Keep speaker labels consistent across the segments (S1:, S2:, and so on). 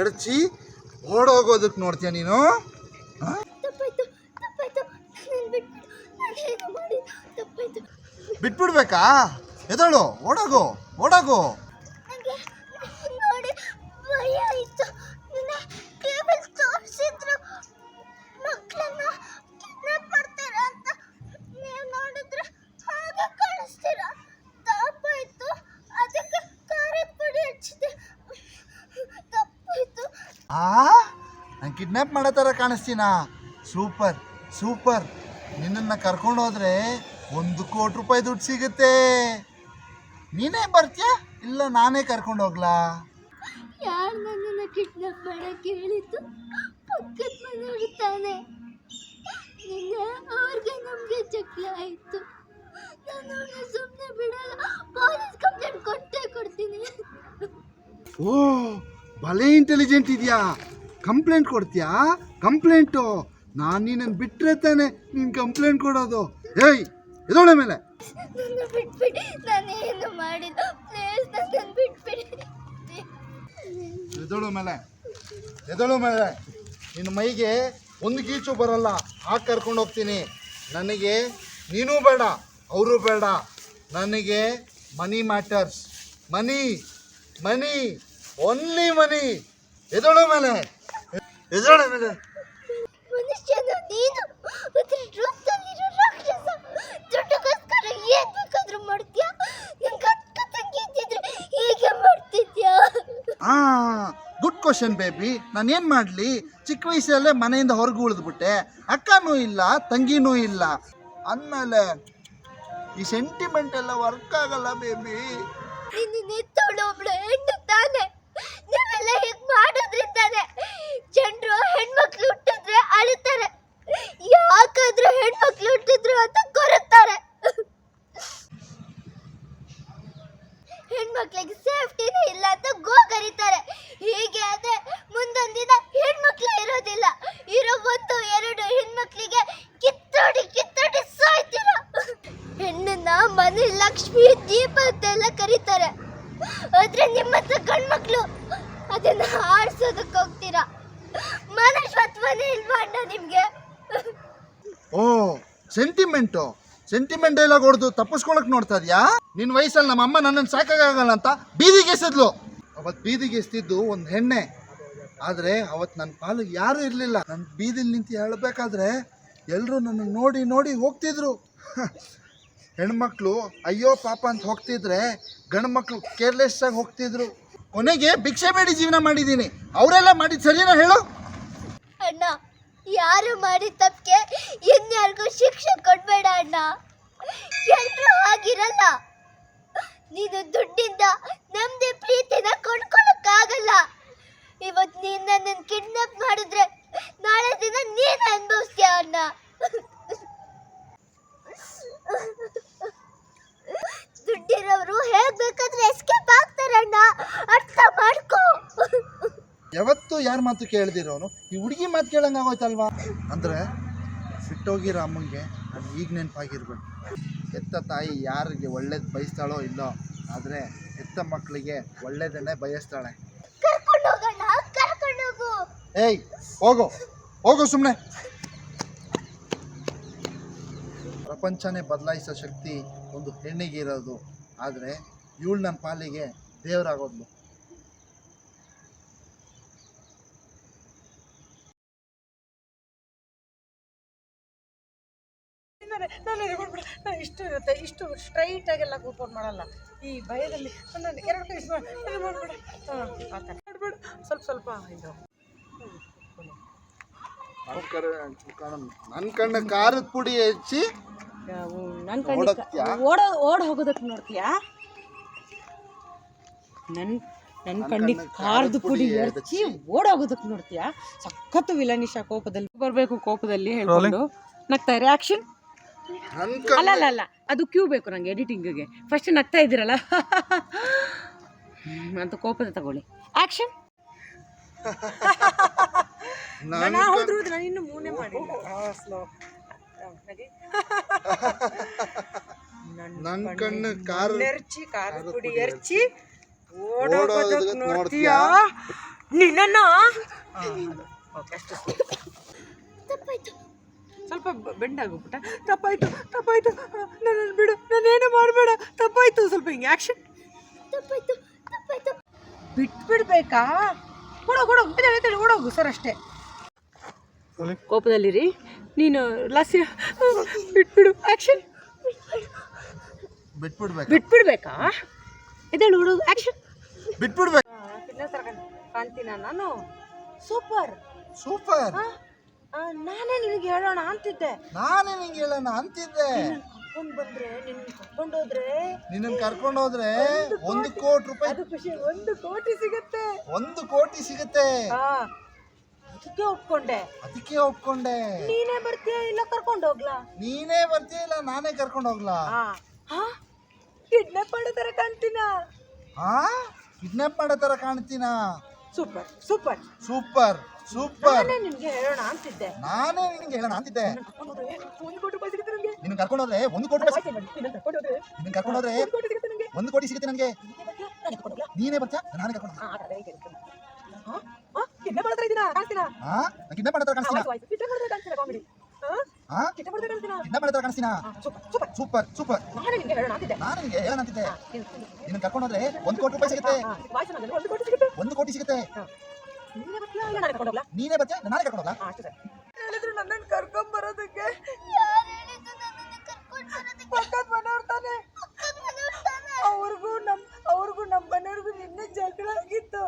S1: ಎಡಚಿ ಓಡೋಗೋದಕ್ಕೆ ನೋಡ್ತೀಯ ನೀನು? ಬಿಟ್ಬಿಡ್ಬೇಕಾ? ಎದಳು ಓಡೋಗು ಓಡೋಗು. ನಾನು ಕಿಡ್ನಾಪ್ ಮಾಡೋ ಥರ ಕಾಣಿಸ್ತೀನಾ? Super super. ನಿನ್ನನ್ನು ಕರ್ಕೊಂಡು ಹೋದರೆ ಒಂದು ಕೋಟಿ ರೂಪಾಯಿ ದುಡ್ಡು ಸಿಗುತ್ತೆ. ನೀನೇ ಬರ್ತೀಯಾ? ಇಲ್ಲ ನಾನೇ ಕರ್ಕೊಂಡು ಹೋಗ್ಲಾ?
S2: ಯಾರು ನನ್ನನ್ನು ಕಿಡ್ನಾಪ್ ಮಾಡಕ್ಕೆ ಹೇಳಿದ್ದು? ಪಕ್ಕದ ಮನೆಯವರು ತಾನೆ. ನಿನ್ನೆ ಅವ್ರಿಗೆ ನಮಗೆ ಚಕ್ಲಿ ಆಯಿತು. ನಾನು ಅವ್ರನ್ನ ಸುಮ್ಮನೆ ಬಿಡಲ್ಲ. ಪೊಲೀಸ್ ಕಂಪ್ಲೇಂಟ್ ಕೊಟ್ಟೇ ಕೊಡ್ತೀನಿ.
S1: ಓ ಭಲೇ ಇಂಟೆಲಿಜೆಂಟ್ ಇದೆಯಾ? ಕಂಪ್ಲೇಂಟ್ ಕೊಡ್ತೀಯಾ? ಕಂಪ್ಲೇಂಟು? ನಾನು ನಿನ್ನನ್ನು ಬಿಟ್ಟರೆ ತಾನೆ ನೀನು ಕಂಪ್ಲೇಂಟ್ ಕೊಡೋದು. ಏಯ್ ಎದೋಳ ಮೇಲೆ? ಎದಳು ಮೇಲೆ? ಎದಳು ಮೇಲೆ? ನಿನ್ನ ಮೈಗೆ ಒಂದು ಗೀಚು ಬರಲ್ಲ. ಹಾಕಿ ಕರ್ಕೊಂಡು ಹೋಗ್ತೀನಿ. ನನಗೆ ನೀನು ಬೇಡ ಅವರು ಬೇಡ. ನನಗೆ ಮನಿ ಮ್ಯಾಟರ್ಸ್. ಮನಿ ಮನಿ ಓನ್ಲಿ ಮನಿ. ಎದಳು ಮೇಲೆ? ಎದಳು ಮೇಲೆ
S2: ಮನುಷ್ಯನು ನೀನು ಮತ್ತೆ ರೂಪದಲ್ಲಿರೋ ರಾಕ್ಷಸ. ದುಡ್ಡುಗೋಸ್ಕರ ಏನ್ ಬೇಕಾದ್ರೂ ಮಾಡ್ತೀಯಾ? ನಂಗೆ ಅಕ್ಕ ತಂಗಿ ಇದ್ದಿದ್ರೆ ಹೀಗೆ ಮಾಡ್ತಿದ್ಯಾ?
S1: ಆ ಗುಡ್ ಕ್ವಶನ್ ಬೇಬಿ ನಾನು ಏನು ಮಾಡಲಿ? ಚಿಕ್ಕ ವಯಸ್ಸಲ್ಲೇ ಮನೆಯಿಂದ ಹೊರಗೆ ಉಳಿದ್ಬಿಟ್ಟೆ. ಅಕ್ಕನೂ ಇಲ್ಲ ತಂಗಿನೂ ಇಲ್ಲ. ಅಂದಮೇಲೆ ಈ ಸೆಂಟಿಮೆಂಟ್ ಎಲ್ಲ ವರ್ಕ್ ಆಗಲ್ಲ ಬೇಬಿ
S2: ನಿನ್ನ ನೆತ್ತವಳು ಒಬ್ಳು ಹೆಣ್ಣು ತಾನೆ. ನೀವೆಲ್ಲ ಹೀಗೆ ಮಾಡೋದ್ರಿಂದಾನೆ ಜನರು ಹೆಣ್ಮಕ್ಳು ಹುಟ್ಟಿದ್ರೆ ಅಳುತ್ತಾರೆ ಯಾಕಾದ್ರೂ ಹೆಣ್ಮಕ್ಳು ಹುಟ್ಟಿದ್ರು ಅಂತ ಕೊರಗ್ತಾರೆ. ಹೆಣ್ಮಕ್ಳಿಗೆ ಸೇಫ್ಟಿನೇ ಇಲ್ಲ ಅಂತ ಗೋ ಕರೀತಾರೆ ಹೀಗೆ ಆದ್ರೆ ದಿನ ಹೆಣ್ಮಕ್ಳು ಇರೋದಿಲ್ಲ. ಇರೋ ಒಂದು, ಎರಡು ಹೆಣ್ಮಕ್ಳಿಗೆ ಕಿತ್ತೋಡಿ ಕಿತ್ತೋಡಿ ಸಾಯ್ತೀರ? ಹೆಣ್ಣನ್ನ ಮನೆ ಲಕ್ಷ್ಮಿ ದೀಪ ಅಂತೆಲ್ಲ ಕರೀತಾರೆ. ಆದ್ರೆ ನಿಮ್ಮಂತ ಗಂಡ್ಮಕ್ಳು ಅದನ್ನ ಆಡ್ಸೋದಕ್ಕೆ ಹೋಗ್ತೀರಾ? ಮನಸ್ವತ್ವನೇ ಇಲ್ವಾ ಅಣ್ಣ ನಿಮ್ಗೆ?
S1: ಓ ಸೆಂಟಿಮೆಂಟು ಸೆಂಟಿಮೆಂಟ್ ಡೈಲಾಗ್ ಹೊಡೆದು ತಪ್ಪಿಸ್ಕೊಳಕ್ ನೋಡ್ತಾ ಇದೀಯಾ? ನಿನ್ನ ವಯಸ್ಸಲ್ಲಿ ನಮ್ಮ ಅಮ್ಮ ನನ್ನನ್ನು ಸಾಕಾಗಲ್ಲ ಅಂತ ಬೀದಿಗೆ ಎಸೆದ್ಲು ಅವತ್ತು ಬೀದಿಗೆ ಎಸ್ತಿದ್ದು ಒಂದು ಹೆಣ್ಣೆ. ಆದರೆ ಅವತ್ತು ನನ್ನ ಪಾಲಿಗೆ ಯಾರೂ ಇರಲಿಲ್ಲ. ನನ್ನ ಬೀದಿಲಿ ನಿಂತು ಹೇಳಬೇಕಾದ್ರೆ ಎಲ್ಲರೂ ನನ್ನ ನೋಡಿ ನೋಡಿ ಹೋಗ್ತಿದ್ರು. ಹೆಣ್ಮಕ್ಳು, ಅಯ್ಯೋ ಪಾಪ ಅಂತ ಹೋಗ್ತಿದ್ರೆ ಗಂಡು ಮಕ್ಕಳು ಕೇರ್ಲೆಸ್ ಆಗಿ ಹೋಗ್ತಿದ್ರು. ಕೊನೆಗೆ ಭಿಕ್ಷೆ ಬೇಡಿ ಜೀವನ ಮಾಡಿದ್ದೀನಿ. ಅವರೆಲ್ಲ ಮಾಡಿದ್ದು ಸರಿನಾ ಹೇಳು?
S2: ಅಣ್ಣ, ಯಾರು ಮಾಡಿದ ತಪ್ಪಿಗೆ ಇನ್ಯಾರಿಗೂ ಶಿಕ್ಷೆ ಕೊಡಬೇಡ ಅಣ್ಣ. ಎಲ್ಲರೂ ಆಗಿರಲ್ಲ ನೀನು ದುಡ್ಡಿಂದ ನಮ್ದೇ ಪ್ರೀತಿನ ಕೊಂಡ್ಕೊಳಕ್ಕಾಗಲ್ಲ. ಇವತ್ತು ನೀನು ನನ್ನನ್ನು ಕಿಡ್ನಾಪ್ ಮಾಡಿದ್ರೆ ನಾಳೆ ದಿನ ನೀನು ಅನುಭವಿಸ್ತೀಯ ಅಣ್ಣ. ದುಡ್ಡಿರೋರು ಹೇಗ್ ಬೇಕಾದ್ರೆ ಎಸ್ಕೇಪ್ ಆಗ್ತಾರಣ್ಣ ಅರ್ಥ ಮಾಡ್ಕೋ.
S1: ಯಾವತ್ತು ಯಾರ ಮಾತು ಕೇಳ್ದಿರೋನು ಈ ಹುಡುಗಿ ಮಾತು ಕೇಳಂಗೆ ಆಗೋಯ್ತಲ್ವಾ? ಅಂದರೆ ಸಿಟ್ಟೋಗಿರೋ ಅಮ್ಮಂಗೆ ನಾನು ಈಗ ನೆನಪಾಗಿರ್ಬೇಕು. ಹೆತ್ತ ತಾಯಿ ಯಾರಿಗೆ ಒಳ್ಳೇದು ಬಯಸ್ತಾಳೋ ಇಲ್ಲೋ ಆದರೆ ಹೆತ್ತ ಮಕ್ಕಳಿಗೆ ಒಳ್ಳೇದನ್ನೇ ಬಯಸ್ತಾಳೆ.
S2: ಕರ್ಕೊಂಡು ಹೋಗೋಣ ಕರ್ಕೊಂಡು ಹೋಗು.
S1: ಏಯ್ ಹೋಗು. ಹೋಗು ಸುಮ್ಮನೆ ಪ್ರಪಂಚನೇ ಬದಲಾಯಿಸೋ ಶಕ್ತಿ ಒಂದು ಹೆಣ್ಣಿಗೆ ಇರೋದು. ಆದರೆ ಇವಳು ನನ್ನ ಪಾಲಿಗೆ ದೇವರಾಗೋದ್ಲು.
S3: ನಾನು ಇಷ್ಟು ಇರುತ್ತೆ. ಇಷ್ಟು ಸ್ಟ್ರೈಟ್ ಆಗೆಲ್ಲ ಕೂತ್ಕೊಂಡು ಮಾಡಲ್ಲ. ಈ ಭಯದಲ್ಲಿ ನಾನು ಎರಡು ಕೈ ಇದು ಮಾಡ್ಬಿಡ. ಹಾಂ ಆ ಥರ. ಮಾಡ್ಬೇಡ. ಸ್ವಲ್ಪ ಸ್ವಲ್ಪ ಇದು.
S1: ನನ್ನ ಕಣ್ಣ ಖಾರದ ಪುಡಿ ಹೆಚ್ಚಿ
S3: ನನ್ನ
S1: ಕಣ್ಣಿ
S3: ಓಡ ಓಡ್ ಹೋಗೋದಕ್ಕೆ ನೋಡ್ತೀಯಾ? ನನ್ನ ನನ್ನ ಕಣ್ಣಿಗೆ ಖಾರದ ಪುಡಿ ಎರಚಿ ಓಡೋಗೋದಕ್ಕೆ ನೋಡ್ತೀಯಾ? ಸಖತ್ತು ವಿಲನಿಶ ಕೋಪದಲ್ಲಿ ಬರಬೇಕು ಕೋಪದಲ್ಲಿ ಹೇಳ್ಕೊಂಡು. ನಗ್ತಾ ರಿಯಾಕ್ಷನ್
S1: ಆಕ್ಷನ್?
S3: ಅಲ್ಲ ಅಲ್ಲ ಅಲ್ಲ. ಅದು ಕ್ಯೂ ಬೇಕು ನಂಗೆ ಎಡಿಟಿಂಗಿಗೆ. ಫಸ್ಟ್ ನಗ್ತಾ ಇದ್ದೀರಲ್ಲ? ಅಂತ ಕೋಪದ ತಗೊಳ್ಳಿ. ಆಕ್ಷನ್?
S1: ನಾನು
S3: ನಾನು ಹೌದು ನಾನು ಇನ್ನು ಮೂನೆ ಮಾಡಿ
S1: ನನ್ ಕಣ್ಣು ಕಾರ್
S3: ಎರ್ಚಿ ಖಾರದ
S1: ಖಾರದ
S3: ಪುಡಿ ಎರ್ಚಿ.
S1: ಓಡೋದಕ್ಕೆ
S3: ಓಡೋಗೋದಕ್ಕೆ
S1: ನೋಡ್ತೀಯಾ?
S3: ನೋಡ್ತೀಯಾ? ನಿನ್ನನ್ನ? ಓಕೆ ಅಷ್ಟು
S2: ತಪ್ಪಾಯ್ತು.
S3: ಸ್ವಲ್ಪ ಬೆಂಡಾಗೋಗ್ಬಿಟ್ಟ ತಪ್ಪಾಯ್ತು ತಪ್ಪಾಯ್ತು. ನನ್ನ ಬಿಡು. ನಾನೇನು ಮಾಡಬೇಡ. ತಪ್ಪಾಯ್ತು ಸ್ವಲ್ಪ ಹಿಂಗೆ ಆ್ಯಕ್ಷನ್.
S2: ತಪ್ಪಾಯ್ತು ತಪ್ಪಾಯ್ತು.
S3: ಬಿಟ್ಬಿಡ್ಬೇಕಾ? ಎದ್ದೇಳು ಎದ್ದೇಳು ಓಡೋಗು ಸರ್ ಅಷ್ಟೇ. ಕೋಪದಲ್ಲಿರಿ. ನೀನು ಲಾಸ್ಯ ಬಿಟ್ಬಿಡು ಆ್ಯಕ್ಷನ್
S1: ಬಿಟ್ಬಿಡ್ಬೇಕು?
S3: ಬಿಟ್ಬಿಡ್ಬೇಕಾ? ಇದೇಳು ಹುಡುಗ ಆ್ಯಕ್ಷನ್
S1: ಬಿಟ್ಬಿಡ್ಬೇಕು?
S3: ಕಾಣ್ತೀನ ನಾನು? ಸೂಪರ್
S1: ಸೂಪರ್
S3: ನಾನೇ ನಿನಗೆ ಹೇಳೋಣ ಅಂತಿದ್ದೆ.
S1: ನಾನೇ ನಿಂಗೆ ಹೇಳೋಣ ಅಂತಿದ್ದೆ.
S3: ಕರ್ಕೊಂಡು ಬಂದ್ರೆ ನಿನ್ನ ಕರ್ಕೊಂಡು ಹೋದ್ರೆ
S1: ನಿನ್ನನ್ ಕರ್ಕೊಂಡು ಹೋದ್ರೆ ಒಂದು ಕೋಟಿ ರೂಪಾಯಿ
S3: ಅದು ಖುಷಿ ಒಂದು ಕೋಟಿ ಸಿಗುತ್ತೆ.
S1: ಒಂದು ಕೋಟಿ ಸಿಗುತ್ತೆ.
S3: ಹಾ ಅದಕ್ಕೆ ಒಪ್ಕೊಂಡೆ
S1: ಅದಕ್ಕೆ ಒಪ್ಕೊಂಡೆ
S3: ನೀನೇ ಬರ್ತೀಯ ಇಲ್ಲ ಕರ್ಕೊಂಡು ಹೋಗ್ಲಾ
S1: ನೀನೇ ಬರ್ತೀಯ ಇಲ್ಲ ನಾನೇ ಕರ್ಕೊಂಡು ಹೋಗ್ಲಾ
S3: ಕಿಡ್ನಾಪ್ ಮಾಡೋ ತರ ಕಾಣ್ತೀನ
S1: ಹಾ ಕಿಡ್ನಾಪ್ ಮಾಡೋ ತರ ಕಾಣ್ತೀನ
S3: ಸೂಪರ್ ಸೂಪರ್
S1: ಸೂಪರ್ ಸೂಪರ್
S3: ನಾನೇ ನಿನ್ಗೆ ಹೇಳೋಣ ಅಂತಿದ್ದೆ
S1: ನಾನೇ ನಿನ್ಗೆ ಹೇಳೋಣ ಅಂತಿದ್ದೆ
S3: ಒಂದು ಕೋಟಿ ರೂಪಾಯಿ ಸಿಗುತ್ತೆ ನನಗೆ
S1: ನಿನ್ನ ಕರ್ಕೊಂಡು ಹೋದ್ರೆ ಒಂದು ಕೋಟಿ ರೂಪಾಯಿ.
S3: ನಿನ್ನ ಕರ್ಕೊಂಡು ಹೋದ್ರೆ ಒಂದು ಕೋಟಿ ಸಿಗುತ್ತೆ ನನಗೆ ನೀನೇ ಬರ್ತಾ
S1: ನಾನೇ ಕರ್ಕೊಂಡು
S3: ಕಿಡ್ನಾಪ್ ಮಾಡೋ ಥರ ಇದ್ದೀನಾ
S1: ಹಾ? Kidnap
S3: kidnap comedy? ಹಾ? Kidnap
S1: kidnap
S3: super super.
S1: Super super.
S3: ನಾನೇ ನಿನ್ಗೆ ಹೇಳೋಣ ಅಂತಿದ್ದೆ.
S1: ನಾನು ನಿಮಗೆ ಹೇಳೋಣ ಅಂತಿದ್ದೆ. ನಿನ್ನ ಕರ್ಕೊಂಡು ಹೋದ್ರೆ ಒಂದು ಕೋಟಿ ರೂಪಾಯಿ ಸಿಗುತ್ತೆ.
S3: ವಾಯ್ಸ್ ಅನ್ನೋದು ಒಂದು ಕೋಟಿ ಸಿಗುತ್ತೆ.
S1: 1 ಕೋಟಿ ಸಿಗುತ್ತೆ.
S3: ನೀನೇ ಬರ್ತೀಯಾ? ಇಲ್ಲ ನಾನು ಕರ್ಕೊಂಡು ಹೋಗ್ಲಾ?
S1: ನೀನೇ ಬರ್ತೀಯಾ? ನಾನೇ ಕರ್ಕೊಂಡು ಹೋಗ್ಲಾ?
S3: ಹಾ, ಅಷ್ಟೇ ಸರ್. ಹೇಳಿದ್ರು ನನ್ನನ್ನು ಕರ್ಕೊಂಡ್ ಬರೋದಕ್ಕೆ.
S2: ಯಾರು ಹೇಳಿದ್ದು ನನ್ನನ್ನು ಕರ್ಕೊಂಡು ಬರೋದಕ್ಕೆ?
S3: ಪಕ್ಕದ ಮನೆಯವ್ರು ತಾನೆ? ಅವ್ರಿಗೂ ನಮ್ ಅವ್ರಿಗೂ ನಮ್ಮ ಮನೆಯವ್ರಿಗೂ ನಿನ್ನೆ ಜಗಳ ಆಗಿತ್ತು.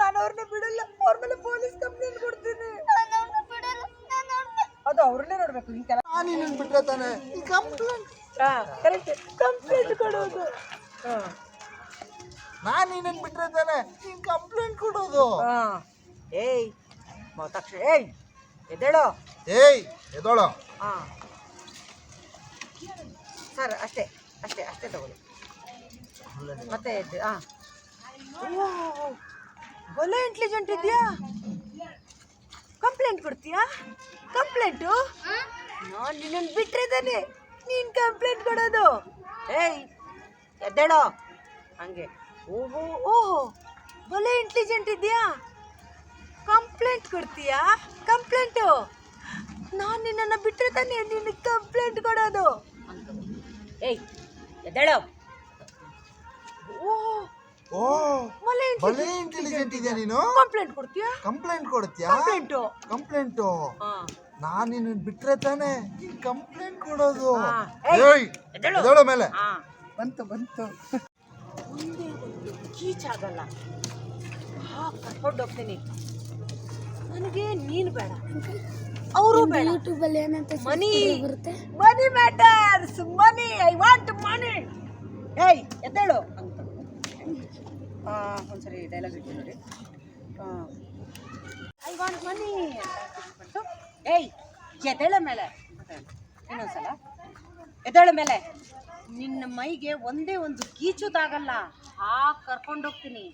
S3: ನಾನು ಅವ್ರನ್ನ ಬಿಡಲ್ಲ. ಅವ್ರ ಮೇಲೆ ಪೊಲೀಸ್ ಕಂಪ್ಲೇಂಟ್ ಕೊಡ್ತೀನಿ. ಅದು ಅವ್ರನ್ನೇ ನೋಡ್ಬೇಕು ಕೆಲಸ
S1: ನಾನು ನಿನ್ನ ಬಿಟ್ರೆ ತಾನೆ? ಈ ಕಂಪ್ಲೇಂಟ್
S3: ಹಾ ಕರೆಕ್ಟ್. ಕಂಪ್ಲೇಂಟ್ ಕೊಡೋದು. ಹಾ.
S1: ನಾನು ನಿನ್ನ ಬಿಟ್ರೆ ತಾನೆ? ನೀನು ಕಂಪ್ಲೇಂಟ್ ಕೊಡೋದು.
S3: ಹಾ. ಏಯ್ ಮೌತಾಕ್ಷ ಏಯ್ ಎದ್ದೇಳು.
S1: ಏಯ್ ಎದೋಳು
S3: ಹಾ. ಸರ್ ಅಷ್ಟೇ ಅಷ್ಟೇ ಅಷ್ಟೇ ತಗೊಳ್ಳಿ. ಮತ್ತೆ ಎದ್ದು ಹಾ. ಒಳ್ಳೆ ಇಂಟೆಲಿಜೆಂಟ್ ಇದೆಯಾ? ಕಂಪ್ಲೇಂಟ್ ಕೊಡ್ತೀಯಾ? ಕಂಪ್ಲೇಂಟು ನಾನು ನಿನ್ನನ್ನು ಬಿಟ್ಟರೆ ತಾನೆ ನೀನು ಕಂಪ್ಲೇಂಟ್ ಕೊಡೋದು. ಏಯ್, ಎದ್ದೇಳೋ. ಹಂಗೆ. ಓಹೋ. ಓಹೋ. ಒಳ್ಳೆ ಇಂಟೆಲಿಜೆಂಟ್ ಇದೆಯಾ? ಕಂಪ್ಲೇಂಟ್ ಕೊಡ್ತೀಯಾ? ಕಂಪ್ಲೇಂಟು ನಾನು ನಿನ್ನನ್ನು ಬಿಟ್ಟರೆ ತಾನೆ ನಿನಗೆ ಕಂಪ್ಲೇಂಟ್ ಕೊಡೋದು. ಏಯ್, ಎದ್ದೇಳೋ. ಓಹೋ.
S1: ಓ
S3: ಒಳ್ಳೆ
S1: ಬಲೆ ಇಂಟೆಲಿಜೆಂಟ್ ಇದೆಯಾ ನೀನು?
S3: ಕಂಪ್ಲೇಂಟ್ ಕೊಡ್ತೀಯಾ?
S1: ಕಂಪ್ಲೇಂಟ್ ಕೊಡ್ತೀಯಾ?
S3: ಕಂಪ್ಲೇಂಟು
S1: ಕಂಪ್ಲೇಂಟು
S3: ಹಾಂ.
S1: ನಾನು ನಿನ್ನ ಬಿಟ್ರೆ ತಾನೆ ಕಂಪ್ಲೇಂಟ್ ಕೊಡೋದು.
S3: ಏಯ್, ಎದ್ದೇಳು.
S1: ಮೇಲೆ.
S3: ಹಾಂ. ಬಂತು ಬಂತು. ಒಂದೇ ಒಂದು ಕೀಚಾಗಲ್ಲ ಹಾ ಕರ್ಕೊಂಡು ಹೋಗ್ತೀನಿ. ನನಗೆ ನೀನು ಬೇಡ. ಅವರು ಬೇಡ.
S2: ಯೂಟ್ಯೂಬ್ ಅಲ್ಲಿ ಏನಂತ
S3: ಮನಿ.
S2: ಬರುತ್ತೆ?
S3: Money matters money. I want money ಏಯ್ ಎದ್ದೇಳು. ಅಂತ ಒಂದ್ಸರಿ ಡೈಲಾಗ್ ಇಟ್ಟು ನೋಡಿ. ಐ ವಾಂಟ್ ಮನಿ ಏಯ್ ಎದೆಳ ಮೇಲೆ. ಇನ್ನೊಂದ್ಸಲ. ಎದೆಳ ಮೇಲೆ. ನಿನ್ನ ಮೈಗೆ ಒಂದೇ ಒಂದು ಕೀಚು ತಾಗಲ್ಲ ಆ ಕರ್ಕೊಂಡೋಗ್ತೀನಿ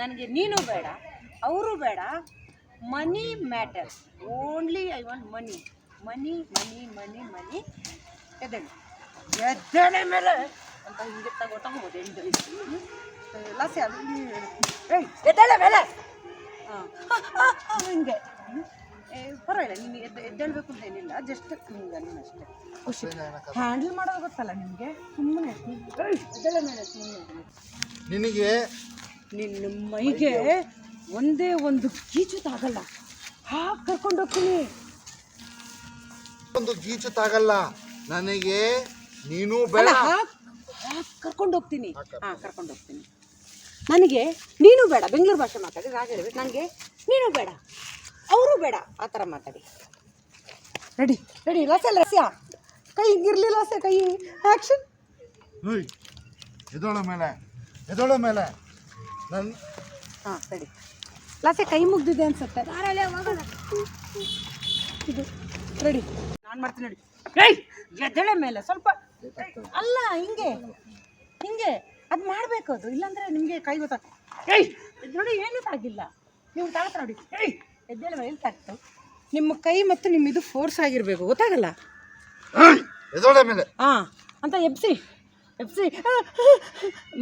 S3: ನನಗೆ ನೀನು ಬೇಡ, ಅವರು ಬೇಡ. Money matter only I want money money money money money ಎದ್ದೇಳು. ಎದ್ದೇಳೆ ಮೇಲೆ. ಅಂತ ಹಿಂಗೆ ತಗೋ ತಗೋಬೋದು ಎಂಟು ಲಾಸ್ಯ ಅದು ಏಯ್ ಎದ್ದೇಳೆ ಮೇಲೆ. ಹಾಂ. ಹಿಂಗೆ. ಪರವಾಗಿಲ್ಲ ನೀನು ಎದ್ದು ಎದ್ದೇಳಬೇಕು ಅಂತ ಏನಿಲ್ಲ ಜಸ್ಟ್ ಹಿಂಗೆ ನೀನು ಅಷ್ಟೇ. ಖುಷಿ. ಹ್ಯಾಂಡಲ್ ಮಾಡೋದು ಗೊತ್ತಲ್ಲ ನಿಮಗೆ? ಸುಮ್ಮನೆ ಎದ್ದೇಳೆ ಮೇಲೆ ಸುಮ್ಮನೆ
S1: ನಿನಗೆ
S3: ನಿನ್ನ ಮೈಗೆ ಒಂದೇ ಒಂದು ಗೀಚು ತಾಗಲ್ಲ ಹಾ ಕರ್ಕೊಂಡು ಹೋಗ್ತೀನಿ.
S1: ಒಂದು ಗೀಚು ತಾಗಲ್ಲ ನನಗೆ ನೀನು
S3: ಅಲ್ಲ
S1: ಬೇಡ.
S3: ಹಾ ಕರ್ಕೊಂಡು ಹೋಗ್ತೀನಿ. ಹಾ ಕರ್ಕೊಂಡು ಹೋಗ್ತೀನಿ. ನನಗೆ ನೀನು ಬೇಡ ಬೆಂಗಳೂರು ಭಾಷೆ ಮಾತಾಡಿ ರಾಗ ಹೇಳ್ಬೇಕು ನನಗೆ ನೀನು ಬೇಡ ಅವರು ಬೇಡ ಆ ಥರ ಮಾತಾಡಿ. ರೆಡಿ ರೆಡಿ ಲಸ ಲಸ್ಯ ಕೈ ಹಿಂಗಿರ್ಲಿಲ್ಲ ಲಸ ಕೈ ಆ್ಯಕ್ಷನ್
S1: ಎದೋಳ ಮೇಲೆ ಎದೋಳ ಮೇಲೆ. ನನ್ನ
S3: ಹಾಂ ರೆಡಿ ಲಾಸೆ ಕೈ ಮುಗ್ದಿದೆ ಅನ್ಸುತ್ತೆ. ಇದು ರೆಡಿ ನಾನು ಮಾಡ್ತೀನಿ ರೆಡಿ ಏಯ್ ಎದ್ದೇಳೆ ಮೇಲೆ ಸ್ವಲ್ಪ ಅಲ್ಲ ಹಿಂಗೆ ಹಿಂಗೆ. ಅದು ಮಾಡಬೇಕು ಅದು. ಇಲ್ಲಾಂದ್ರೆ ನಿಮಗೆ ಕೈ ಗೊತ್ತಾ ಏಯ್! ಇದ್ ನೋಡಿ ಏನೂ ತಾಗಿಲ್ಲ ನೀವು ತಾಳ್ತಾ ನೋಡಿ. ಏಯ್! ಎದ್ದೇಳುವ ಎಲ್ತಾಗ್ತು ನಿಮ್ಮ ಕೈ ಮತ್ತು ನಿಮ್ಮ ಇದು ಫೋರ್ಸ್ ಆಗಿರಬೇಕು. ಗೊತ್ತಾಗಲ್ಲ? ಹಾಂ ಅಂತ ಎಬ್ಸಿ. ಎಬ್ಸಿ.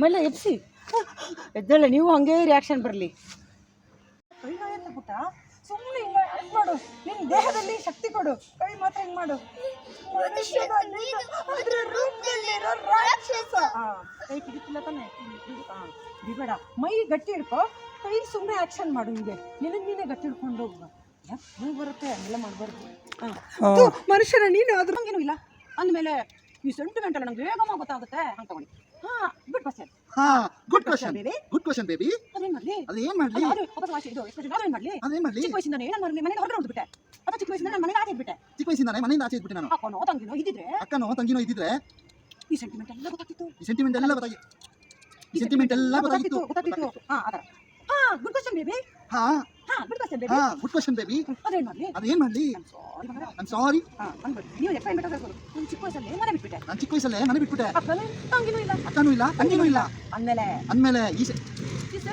S3: ಮೇಲೆ ಎಬ್ಸಿ. ಎದ್ದೇಳ ನೀವು ಹಂಗೆ ರಿಯಾಕ್ಷನ್ ಬರಲಿ. ಪುಟ್ಟ ಸುಮ್ಮನೆ ಹಿಂಗೆ ಹೆಲ್ಪ್ ಮಾಡು. ನಿನ್ನ ದೇಹದಲ್ಲಿ ಶಕ್ತಿ ಕೊಡು. ಕೈ ಮಾತ್ರ ಹಿಂಗೆ ಮಾಡು. ರಾಕ್ಷಸ. ಹಾಂ ಕೈ ಕಿಡಿತಿಲ್ಲ ತಾನೆ? ಹಾಂ ಬಿಬೇಡ ಮೈ ಗಟ್ಟಿ ಹಿಡ್ಕೊ. ಕೈ ಸುಮ್ಮನೆ ಆಕ್ಷನ್ ಮಾಡು ಹಿಂಗೆ. ನಿನಗೆ ನೀನೆ ಗಟ್ಟಿ ಹಿಡ್ಕೊಂಡು ಹೋಗು ಯಾಕೆ ಬರುತ್ತೆ ಹಂಗೆಲ್ಲ ಮಾಡಬಾರ್ದು. ಹಾಂ. ಮನುಷ್ಯನ ನೀನು ಅದ್ರ ಹಂಗೇನು ಇಲ್ಲ. ಅಂದಮೇಲೆ ಈ ಸೆಂಟಿಮೆಂಟ್ ಅಲ್ಲ ನಂಗೆ ವೇಗಮ್ಮ ಗೊತ್ತಾಗುತ್ತೆ. ಅಂತ ತಗೊಳ್ಳಿ. ಬಿಟ್ಟು ಬಸ್
S1: ಹಾ good question
S3: baby.
S1: Good question baby
S3: ಅದೇನ್ ಮಾಡ್ಲಿ?
S1: ಅದು ಏನ್ ಮಾಡ್ಲಿ?
S3: ಅದು ವಾಪಸ್ ವಾಸಿ ಇದು? ಅದೇನು ಮಾಡಲಿ?
S1: ಅದೇನ್ ಮಾಡ್ಲಿ?
S3: ಚಿಕ್ಕ ವಯಸ್ಸಿಂದ ಮಾಡ್ಲಿ ಮನೆ ಹೊರಗಡೆ ಹೊರಡ್ಬಿಟ್ಟೆ ಅಥವಾ ಚಿಕ್ಕ ವಯಸ್ಸಿಂದ ನಾನು ಮನೆಗೆ ಆಚೆ ಬಿಟ್ಟೆ
S1: ಚಿಕ್ಕ ವಯಸ್ಸಿಂದ ಮನೆಯಿಂದ ಆಚೆ ಇದ್ಬಿಟ್ಟೆ ನಾನು.
S3: ಅಕ್ಕನೋ ತಂಗಿನೋ ಇದ್ದಿದ್ರೆ?
S1: ಅಕ್ಕನೋ ತಂಗಿನೋ ಇದ್ದಿದ್ರೆ?
S3: ಈ ಸೆಂಟಿಮೆಂಟ್ ಎಲ್ಲ ಗೊತ್ತಾಗ್ತಿತ್ತು.
S1: ಈ ಸೆಂಟಿಮೆಂಟ್ ಎಲ್ಲ ಗೊತ್ತಾಗಿತ್ತು ಈ ಸೆಂಟಿಮೆಂಟ್ ಎಲ್ಲ ಗೊತ್ತಾಗಿತ್ತು
S3: ಗೊತ್ತಾಗ್ತಿತ್ತು. ಹಾ ಅದರ ಹಾ ಗುಡ್ ಕ್ವಶನ್ ಬೇಬಿ
S1: ಹಾ.
S3: ಹಾ ಗುಡ್ ಕ್ವಶನ್ ಬೇಬಿ
S1: ಅದೇನ್ ಗುಡ್
S3: ಮಾಡಲಿ?
S1: ಅದೇನ್ ಮಾಡ್ಲಿ?
S3: ಸಾರಿ
S1: ಐಮ್
S3: ನೀವು ಎಕ್ಸ್ಪ್ಲೈನ್ ಬೇಕಾದ್ರೆ ನಾನು ಚಿಕ್ಕ ವಯಸ್ಸಲ್ಲೇ ಮನೆ ಬಿಟ್ಬಿಟ್ಟೆ.
S1: ನಾನು ಚಿಕ್ಕ ವಯಸ್ಸಲ್ಲೇ ಮನೆ ಬಿಟ್ಬಿಟ್ಟೆ.
S3: ತಂಗಿನೂ ಇಲ್ಲ.
S1: ಅಕ್ಕನೂ ಇಲ್ಲ ತಂಗಿನೂ ಇಲ್ಲ.
S3: ಅಂದಮೇಲೆ.
S1: ಅಂದ್ಮೇಲೆ ಈ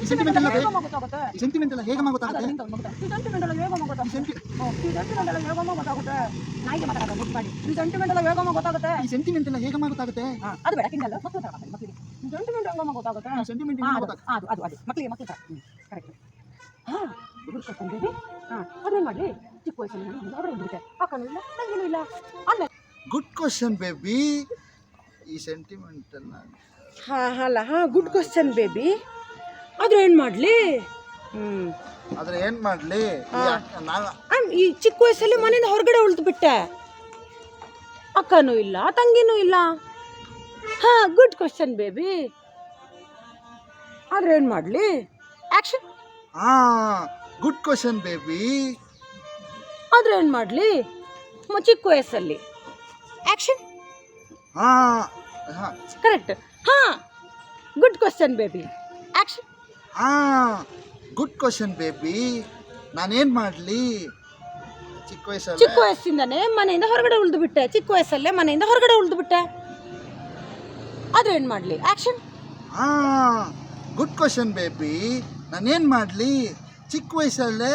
S3: ಸೆಂಟಿಮೆಂಟ್
S1: ಎಲ್ಲ ಬೇಗ
S3: ಗೊತ್ತಾಗುತ್ತೆ
S1: ಈ ಸೆಂಟಿಮೆಂಟ್ ಎಲ್ಲ ಹೇಗೆ ಗೊತ್ತಾಗುತ್ತೆ
S3: ಸೆಂಟಿಮೆಂಟ್ ಎಲ್ಲ ಬೇಗ ಗೊತ್ತಾಗುತ್ತೆ ಸೆಂಟಿಮೆಂಟ್ ಎಲ್ಲ ಗೊತ್ತಾಗುತ್ತೆ ನಾಯಿಗೆ ಮಾತಾಡೋದು ಬುಕ್ ಮಾಡಿ. ಈ ಸೆಂಟಿಮೆಂಟ್ ಎಲ್ಲ ಗೊತ್ತಾಗುತ್ತೆ
S1: ಈ ಸೆಂಟಿಮೆಂಟ್ ಎಲ್ಲ ಹೇಗೆ ಗೊತ್ತಾಗುತ್ತೆ
S3: ಅದು ಬೇಡ ಕಿಂಗಲ್ಲ ಮಕ್ಕಳು ತರ ಮಕ್ಕಳಿಗೆ ಸೆಂಟಿಮೆಂಟ್ ಬೇಗ ಗೊತ್ತಾಗುತ್ತೆ
S1: ಸೆಂಟಿಮೆಂಟ್
S3: ಅದು ಅದು ಅದು ಅದು. ಮಕ್ಕಳಿಗೆ ಮಕ್ಕಳು ತರ. ಕರೆಕ್ಟ್ ಹಾಂ. ಹುಡುಕೊಂಡು ಬೇಬಿ ಹಾಂ ಅದೇನು ಮಾಡಲಿ. ಚಿಕ್ಕ ವಯಸ್ಸಲ್ಲಿ ನಾನು ಅವ್ರು ಬಿಟ್ಟೆ ಅಕ್ಕನೂ ಇಲ್ಲ. ಆಮೇಲೆ
S1: ಗುಡ್ ಕ್ವಶನ್ ಬೇಬಿ ಈ ಸೆಂಟಿಮೆಂಟ್ ಎಲ್ಲ
S3: ಹಾಂ ಅಲ್ಲ ಹಾಂ ಗುಡ್ ಕ್ವಶನ್ ಬೇಬಿ ಆದ್ರೆ ಏನು ಮಾಡಲಿ? ಹ್ಞೂ
S1: ಆದ್ರೆ ಏನ್ ಮಾಡ್ಲಿ? ಈ
S3: ಚಿಕ್ಕ ವಯಸ್ಸಲ್ಲಿ ಮನೆಯಿಂದ ಹೊರಗಡೆ ಉಳಿದು ಬಿಟ್ಟೆ ಅಕ್ಕನೂ ಇಲ್ಲ ತಂಗಿನೂ ಇಲ್ಲ. ಹಾ ಗುಡ್ ಕ್ವಶನ್ ಬೇಬಿ ಆದ್ರೆ ಏನು ಮಾಡಲಿ? ಆ್ಯಕ್ಷನ್
S1: ಹಾ. ಗುಡ್ ಕ್ವಶನ್ ಬೇಬಿ
S3: ಆದ್ರೆ ಏನು ಮಾಡಲಿ? ಚಿಕ್ಕ ವಯಸ್ಸಲ್ಲಿ. ಆ್ಯಕ್ಷನ್
S1: ಹಾ ಹಾ.
S3: ಕರೆಕ್ಟ್ ಹಾ. ಗುಡ್ ಕ್ವಶನ್ ಬೇಬಿ ಆ್ಯಕ್ಷನ್
S1: ಹಾ. ಗುಡ್ ಕ್ವಶನ್ ಬೇಬಿ ನಾನೇನ್ ಮಾಡ್ಲಿ? ಚಿಕ್ಕ ವಯಸ್ಸಲ್ಲಿ?
S3: ಚಿಕ್ಕ ವಯಸ್ಸಿಂದನೇ ಮನೆಯಿಂದ ಹೊರಗಡೆ ಉಳಿದು ಬಿಟ್ಟೆ. ಚಿಕ್ಕ ವಯಸ್ಸಲ್ಲೇ ಮನೆಯಿಂದ ಹೊರಗಡೆ ಉಳಿದು ಬಿಟ್ಟೆ. ಆದ್ರೆ ಏನು ಮಾಡಲಿ? ಆ್ಯಕ್ಷನ್
S1: ಹಾ. ಗುಡ್ ಕ್ವಶನ್ ಬೇಬಿ ನಾನೇನ್ ಮಾಡ್ಲಿ? ಚಿಕ್ಕ ವಯಸ್ಸಲ್ಲೇ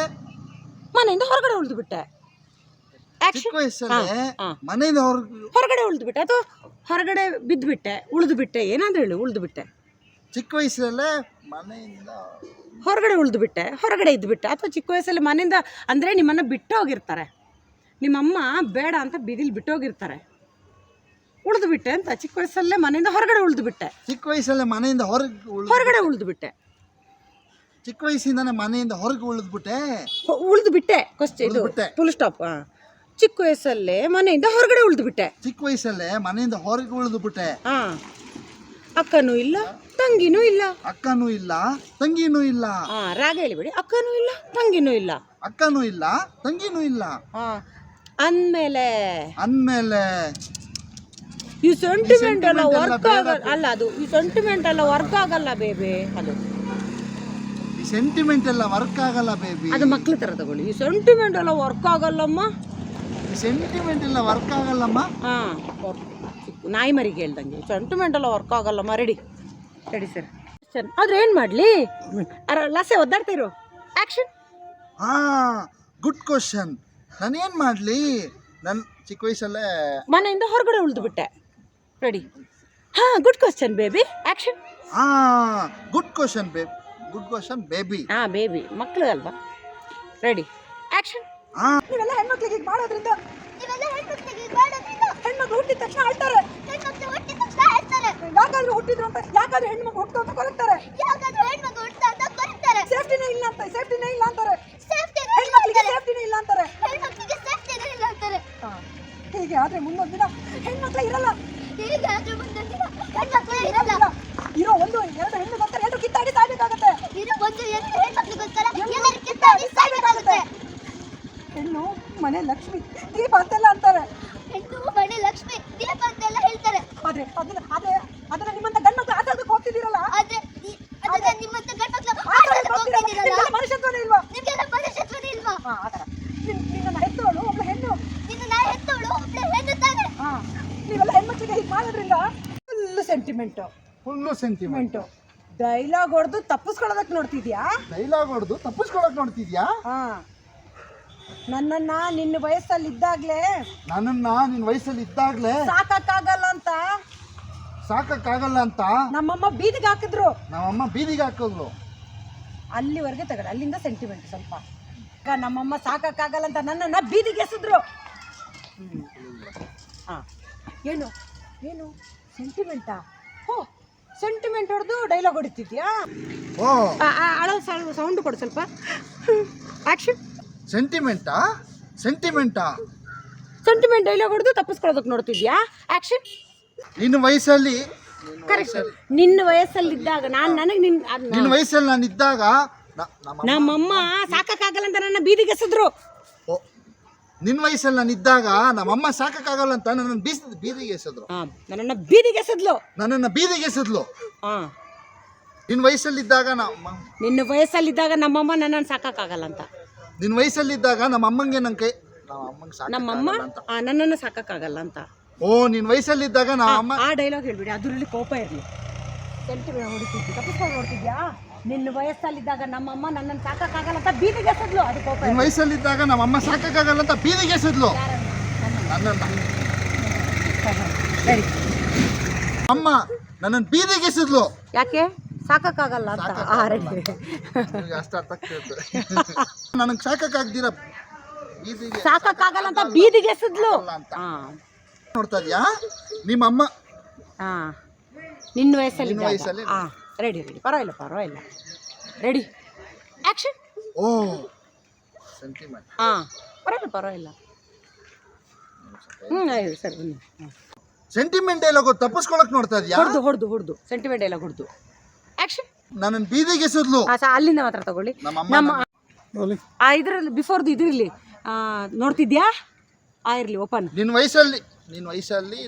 S3: ಮನೆಯಿಂದ ಹೊರಗಡೆ ಉಳಿದು ಬಿಟ್ಟೆ
S1: ಚಿಕ್ಕ ವಯಸ್ಸಲ್ಲೇ. ಮನೆಯಿಂದ ಹೊರ
S3: ಹೊರಗಡೆ ಉಳಿದು ಬಿಟ್ಟೆ ಅಥವಾ ಹೊರಗಡೆ ಬಿದ್ದು ಬಿಟ್ಟೆ ಉಳಿದು ಬಿಟ್ಟೆ ಏನಂದ್ರೆ ಹೇಳು ಉಳಿದು ಬಿಟ್ಟೆ
S1: ಚಿಕ್ಕ ವಯಸ್ಸಲ್ಲೇ ಮನೆಯಿಂದ
S3: ಹೊರಗಡೆ ಉಳಿದು ಬಿಟ್ಟೆ ಹೊರಗಡೆ ಇದ್ದು ಬಿಟ್ಟೆ ಅಥವಾ ಚಿಕ್ಕ ವಯಸ್ಸಲ್ಲಿ ಮನೆಯಿಂದ ಅಂದರೆ ನಿಮ್ಮನ್ನು ಬಿಟ್ಟು ಹೋಗಿರ್ತಾರೆ ನಿಮ್ಮಮ್ಮ ಬೇಡ ಅಂತ ಬೀದಿಲಿ ಬಿಟ್ಟು ಹೋಗಿರ್ತಾರೆ ಉಳಿದು ಬಿಟ್ಟೆ ಅಂತ ಚಿಕ್ಕ ವಯಸ್ಸಲ್ಲೇ ಮನೆಯಿಂದ ಹೊರಗಡೆ ಉಳಿದು ಬಿಟ್ಟೆ
S1: ಚಿಕ್ಕ ವಯಸ್ಸಲ್ಲೇ ಮನೆಯಿಂದ ಹೊರಗೆ
S3: ಹೊರಗಡೆ ಉಳಿದು ಬಿಟ್ಟೆ
S1: ಚಿಕ್ಕ ವಯಸ್ಸಿಂದಾನೆ ಮನೆಯಿಂದ ಹೊರಗೆ ಉಳಿದ್ಬಿಟ್ಟೆ.
S3: ಉಳಿದು ಬಿಟ್ಟೆ ಇದು.
S1: ಉಳ್ದ್ಬಿಟ್ಟೆ.
S3: ಫುಲ್ ಸ್ಟಾಪ್ ಚಿಕ್ಕ ವಯಸ್ಸಲ್ಲೇ ಮನೆಯಿಂದ ಹೊರಗಡೆ ಉಳಿದು ಬಿಟ್ಟೆ
S1: ಚಿಕ್ಕ ವಯಸ್ಸಲ್ಲೇ ಮನೆಯಿಂದ ಹೊರಗೆ ಉಳಿದ್ಬಿಟ್ಟೆ.
S3: ಹಾಂ ಅಕ್ಕನೂ ಇಲ್ಲ ತಂಗಿನೂ ಇಲ್ಲ.
S1: ಅಕ್ಕನೂ ಇಲ್ಲ ತಂಗಿನೂ ಇಲ್ಲ.
S3: ಹಾಂ ರಾಗ ಹೇಳಿಬಿಡಿ. ಅಕ್ಕನೂ ಇಲ್ಲ ತಂಗಿನೂ ಇಲ್ಲ.
S1: ಅಕ್ಕನೂ ಇಲ್ಲ ತಂಗಿನೂ ಇಲ್ಲ.
S3: ಹಾಂ ಅಂದಮೇಲೆ
S1: ಅಂದಮೇಲೆ
S3: ಈ ಸೆಂಟಿಮೆಂಟ್ ಎಲ್ಲ ವರ್ಕ್ ಆಗಲ್ಲ ಅಲ್ಲ ಅದು ಈ ಸೆಂಟಿಮೆಂಟ್ ಎಲ್ಲ ವರ್ಕ್ ಆಗಲ್ಲ ಬೇಬಿ ಅದು.
S1: ಸೆಂಟಿಮೆಂಟ್ ಎಲ್ಲ ವರ್ಕ್ ಆಗಲ್ಲ ಬೇಬಿ
S3: ಅದು ಮಕ್ಳ ತರ ತಗೊಳ್ಳಿ. ಈ ಸೆಂಟಿಮೆಂಟ್ ಎಲ್ಲ ವರ್ಕ್ ಆಗಲ್ಲಮ್ಮ?
S1: ಈ ಸೆಂಟಿಮೆಂಟ್ ಎಲ್ಲ ವರ್ಕ್ ಆಗಲ್ಲಮ್ಮ?
S3: ಹಾಂ ನಾಯಿ ಮರಿಗೆ ಹೇಳ್ದಂಗೆ. ಸೆಂಟಿಮೆಂಟ್ ಎಲ್ಲ ವರ್ಕ್ ಆಗಲ್ಲಮ್ಮ. ರೆಡಿ ರೆಡಿ ಸರ್ ಸರ್ ಆದ್ರೆ ಏನು ಮಾಡಲಿ? ಅರ ಲಸೆ ಒದ್ದಾಡ್ತಿರೋ ಆ್ಯಕ್ಷನ್
S1: ಹಾ ಗುಡ್ ಕ್ವಶನ್ ನಾನೇನು ಮಾಡಲಿ? ನನ್ನ ಚಿಕ್ಕ ವಯಸ್ಸಲ್ಲೇ
S3: ಮನೆಯಿಂದ ಹೊರಗಡೆ ಉಳಿದು ಬಿಟ್ಟೆ ರೆಡಿ ಹಾಂ ಗುಡ್ ಕ್ವಶನ್ ಬೇಬಿ ಆ್ಯಕ್ಷನ್
S1: ಹಾ good question babe good question baby
S3: ಹಾಂ ಬೇಬಿ ಮಕ್ಕಳು ಅಲ್ವಾ? ರೆಡಿ ಆ್ಯಕ್ಷನ್ ನೀವೆಲ್ಲ ಹೆಣ್ಮಕ್ಳಿಗೆ ಹೀಗೆ ಮಾಡೋದ್ರಿಂದ
S2: ನೀವೆಲ್ಲ ಹೆಣ್ಮಕ್ಳಿಗೆ ಮಾಡೋದ್ರಿಂದ
S3: ಹೆಣ್ಮಕ್ಳು ಹುಟ್ಟಿದ ತಕ್ಷಣ ಅಳ್ತಾರೆ.
S2: ಹೆಣ್ಮಕ್ಳು ಹುಟ್ಟಿದ ತಕ್ಷಣ ಅಳ್ತಾರೆ.
S3: ಯಾಕಾದ್ರೂ ಹುಟ್ಟಿದ್ರು ಅಂತ ಯಾಕಾದ್ರೂ ಹೆಣ್ಮಕ್ಳು ಹುಟ್ಟು ಅಂತ ಕೊರಗ್ತಾರೆ.
S2: ಯಾಕಾದ್ರೂ ಹೆಣ್ಮಕ್ಳು ಹುಡ್ತಾ ಅಂತ ಕರೀತಾರೆ
S3: ಸೇಫ್ಟಿನೇ ಇಲ್ಲ ಅಂತ ಸೇಫ್ಟಿನೇ ಇಲ್ಲ ಅಂತಾರೆ.
S2: ಸೇಫ್ಟಿ
S3: ಹೆಣ್ಮಕ್ಳಿಗೆ ಸೇಫ್ಟಿನೇ ಇಲ್ಲ ಅಂತಾರೆ.
S2: ಹೆಣ್ಮಕ್ಳಿಗೆ ಇಲ್ಲ ಅಂತಾರೆ.
S3: ಹೀಗೆ ಆದ್ರೆ ಮುಂದೊಂದು ದಿನ ಹೆಣ್ಮಕ್ಳು ಇರಲ್ಲ.
S2: ಹೀಗಾದ್ರೂ ಮುಂದೊಂದು ದಿನ ಹೆಣ್ಮಕ್ಳೇ ಇರಲ್ಲ.
S3: ಇರೋ ಒಂದು ಎರಡು ಹೆಣ್ಣು ಬರ್ತಾರೆ ಎರಡು ಕಿತ್ತಾಡಿ ಸಾಯ್ಬೇಕಾಗತ್ತೆ
S2: ಇರೋ ಒಂದು ಹೆಣ್ಮಕ್ಳಿಗೋಸ್ಕರ ಎಲ್ಲರೂ ಕಿತ್ತಾಡಿ ಸಾಯ್ಬೇಕಾಗುತ್ತೆ
S3: ಹೆಣ್ಣು ಮನೆ ಲಕ್ಷ್ಮಿ ದೀಪ ಅಂತೆಲ್ಲ ಅಂತಾರೆ.
S2: ಹೆಣ್ಣು ಮನೆ ಲಕ್ಷ್ಮಿ ದೀಪ ಅಂತೆಲ್ಲ ಹೇಳ್ತಾರೆ.
S3: ಆದ್ರೆ ಅದನ್ನ ಆದ್ರೆ ಅದನ್ನ ನಿಮ್ಮಂತ ಗಂಡ್ಮಕ್ಳು ಅದಕ್ಕೆ ಹೋಗ್ತಿದ್ದೀರಲ್ಲ?
S2: ಆದ್ರೆ ಅದನ್ನ ನಿಮ್ಮಂತ ಗಂಡ್ಮಕ್ಳು ಆಟಾಡಕ್ಕೆ ಹೋಗ್ತಿದ್ದೀರಲ್ಲ
S3: ಮನುಷ್ಯತ್ವನೇ ಇಲ್ವಾ?
S2: ನಿಮ್ಗೆಲ್ಲ ಮನುಷ್ಯತ್ವನೇ ಇಲ್ವಾ?
S3: ಹಾ ಆತರ ನಿನ್ನ ಹೆತ್ತೋಳು ಒಬ್ಳು ಹೆಣ್ಣು.
S2: ನಿನ್ನ ಹೆತ್ತೋಳು ಒಬ್ಳೆ ಹೆಣ್ಣು ತಾನೆ.
S3: ಹಾ ನೀವೆಲ್ಲ ಹೆಣ್ಮಕ್ಳಿಗೆ ಹೀಗೆ ಮಾಡೋದ್ರಿಂದ ಫುಲ್ ಸೆಂಟಿಮೆಂಟ್
S1: ಫುಲ್ಲು ಸೆಂಟಿಮೆಂಟ್
S3: ಮೆಂಟು ಡೈಲಾಗ್ ಹೊಡೆದು ತಪ್ಪಿಸ್ಕೊಳ್ಳೋದಕ್ಕೆ ನೋಡ್ತಿದ್ಯಾ?
S1: ಡೈಲಾಗ್ ಹೊಡೆದು ತಪ್ಪಿಸ್ಕೊಳಕ್ ನೋಡ್ತಿದ್ಯಾ?
S3: ಹಾ. ನನ್ನನ್ನ ನಿನ್ನ ವಯಸ್ಸಲ್ಲಿ ಇದ್ದಾಗ್ಲೇ
S1: ನನ್ನನ್ನ ನಿನ್ನ ವಯಸ್ಸಲ್ಲಿ ಇದ್ದಾಗ್ಲೇ
S3: ಸಾಕಕ್ಕಾಗಲ್ಲ ಅಂತ.
S1: ಸಾಕಕ್ಕಾಗಲ್ಲ ಅಂತ?
S3: ನಮ್ಮಮ್ಮ ಬೀದಿಗೆ ಹಾಕಿದ್ರು.
S1: ನಮ್ಮಮ್ಮ ಬೀದಿಗೆ ಹಾಕಿದ್ರು.
S3: ಅಲ್ಲಿವರೆಗೆ ತಗೊಂಡು ಅಲ್ಲಿಂದ ಸೆಂಟಿಮೆಂಟ್ ಸ್ವಲ್ಪ. ಈಗ ನಮ್ಮಮ್ಮ ಸಾಕಕ್ಕಾಗಲ್ಲ ಅಂತ ನನ್ನನ್ನ ಬೀದಿಗೆ ಎಸೆದ್ರು. ಹಾ. ಏನು? ಏನು? ಸೆಂಟಿಮೆಂಟಾ ಹೋ. ಸೆಂಟಿಮೆಂಟ್ ಹೊಡೆದು ಡೈಲಾಗ್ ಹೊಡಿತಿದ್ಯಾ? ಅಳೋ ಸೌಂಡ್ ಕೊಡು ಸ್ವಲ್ಪ. ಆಕ್ಷನ್
S1: ಸೆಂಟಿಮೆಂಟಾ ಸೆಂಟಿಮೆಂಟಾ
S3: ಸೆಂಟಿಮೆಂಟ್ ಡೈಲಾಗ್ ಹೊಡೆದು ತಪ್ಪಿಸ್ಕೊಳ್ಳೋದಕ್ಕೆ ನೋಡ್ತಿದ್ಯಾ? ಆಕ್ಷನ್
S1: ನಿನ್ನ ವಯಸ್ಸಲ್ಲಿ?
S3: ಕರೆಕ್ಟ್ ನಿನ್ನ ವಯಸ್ಸಲ್ಲಿದ್ದಾಗ ನಾನು ನನಗೆ ನಿನ್ನ
S1: ನಿನ್ನ ವಯಸ್ಸಲ್ಲಿ ನಾನು ಇದ್ದಾಗ
S3: ನಮ್ಮಮ್ಮ ಸಾಕಕ್ಕಾಗಲ್ಲ ಅಂತ ನನ್ನ ಬೀದಿಗೆಸಿದ್ರು.
S1: ಓ. ನಿನ್ನ ವಯಸ್ಸಲ್ಲಿ ನಾನು ಇದ್ದಾಗ ನಮ್ಮಮ್ಮ ಸಾಕಕ್ಕಾಗಲ್ಲ ಅಂತ ನನ್ನನ್ನು ಬೀಸ್ ಬೀದಿಗೆ ಎಸೆದ್ರು.
S3: ಹಾ ನನ್ನನ್ನ ಬೀದಿಗೆ ಎಸೆದ್ಲು.
S1: ನನ್ನನ್ನು ಬೀದಿಗೆ ಎಸೆದ್ಲು.
S3: ಹಾ.
S1: ನಿನ್ನ ವಯಸ್ಸಲ್ಲಿದ್ದಾಗ ನಮ್ಮ
S3: ನಿನ್ನ ವಯಸ್ಸಲ್ಲಿದ್ದಾಗ ನಮ್ಮಮ್ಮ ನನ್ನನ್ನು ಸಾಕಾಗಲ್ಲ ಅಂತ.
S1: ನಿನ್ನ ವಯಸ್ಸಲ್ಲಿದ್ದಾಗ ನಮ್ಮ ಅಮ್ಮಂಗೆ ನನ್ನ ಕೈ ನಮ್ಮ ಅಮ್ಮಂಗೆ
S3: ನಮ್ಮಮ್ಮ ಆ, ನನ್ನನ್ನು ಸಾಕಾಗಲ್ಲ ಅಂತ.
S1: ಓ ನಿನ್ನ ವಯಸ್ಸಲ್ಲಿದ್ದಾಗ ನಮ್ಮ ಅಮ್ಮ
S3: ಆ ಡೈಲಾಗ್ ಹೇಳ್ಬಿಡಿ ಅದರಲ್ಲಿ ಕೋಪ ಇರಲಿ. ಹೊಡಿತಿದ್ದಿ. ತಪ್ಪಿಸ್ಕೊಂಡು ನೋಡ್ತಿದ್ಯಾ ನಿನ್ನ ವಯಸ್ಸಲ್ಲಿದ್ದಾಗ ನಮ್ಮಮ್ಮ ನನ್ನನ್ನು ಸಾಕಕ್ಕಾಗಲ್ಲ ಅಂತ ಬೀದಿಗೆ ಎಸೆದ್ಲು. ಅದು ಕೋಪ
S1: ನಿನ್ನ ವಯಸ್ಸಲ್ಲಿದ್ದಾಗ ನಮ್ಮ ಅಮ್ಮ ಸಾಕಕ್ಕಾಗಲ್ಲ ಅಂತ ಬೀದಿಗೆ ಎಸೆದ್ಲು. ನನ್ನನ್ನು.
S3: ಸರಿ.
S1: ಅಮ್ಮ ನನ್ನನ್ನು ಬೀದಿಗೆ ಎಸೆದ್ಲು.
S3: ಯಾಕೆ? ಸಾಕಕ್ಕಾಗಲ್ಲ ಅಂತ.
S1: ಅಷ್ಟು ಅರ್ಥ ನನಗೆ ಸಾಕಕ್ಕಾಗ್ದಿರ ಬೀದಿಗೆ
S3: ಸಾಕಕ್ಕಾಗಲ್ಲ ಅಂತ ಬೀದಿಗೆ ಎಸೆದ್ಲು.
S1: ಅಂತ. ನೋಡ್ತಾ ಇದೆಯಾ? ನಿಮ್ಮ ಅಮ್ಮ
S3: ಹಾ ನಿನ್ನ ವಯಸ್ಸಲ್ಲಿ
S1: ನಿನ್ನ ವಯಸ್ಸಲ್ಲಿ?
S3: ರೆಡಿ ರೆಡಿ ಪರವಾಗಿಲ್ಲ ಪರವಾಗಿಲ್ಲ. ರೆಡಿ ಆ್ಯಕ್ಷನ್
S1: ಓ. ಸೆಂಟಿಮೆಂಟ್
S3: ಹಾ. ಪರವಾಗಿಲ್ಲ ಪರವಾಗಿಲ್ಲ. ಹ್ಞೂ ಸರಿ ಬನ್ನಿ.
S1: ಸೆಂಟಿಮೆಂಟ್ ಎಲ್ಲ ಗೊತ್ತು ತಪ್ಪಿಸ್ಕೊಳಕ್ ನೋಡ್ತಾ ಇದೀಯಾ?
S3: ಹೊಡೆದು ಹೊಡೆದು ಹೊಡೆದು. ಸೆಂಟಿಮೆಂಟ್ ಎಲ್ಲ ಹೊಡೆದು. ಆಕ್ಷನ್
S1: ನನ್ನನ್ನು ಬೀದಿಗೆ ಎಸೆದ್ಲು.
S3: ಹಾಂ ಸರ್ ಅಲ್ಲಿಂದ ಮಾತ್ರ ತಗೊಳ್ಳಿ.
S1: ನಮ್ಮ ಅಮ್ಮ
S3: ನಮ್ಮ ಆ ಇದರಲ್ಲಿ ಬಿಫೋರ್ದು ಇದಿರಲಿ ನೋಡ್ತಿದ್ಯಾ? ಆ ಇರಲಿ ಓಪನ್
S1: ನಿನ್ನ ವಯಸ್ಸಲ್ಲಿ ನಿನ್ನ ವಯಸ್ಸಲ್ಲಿ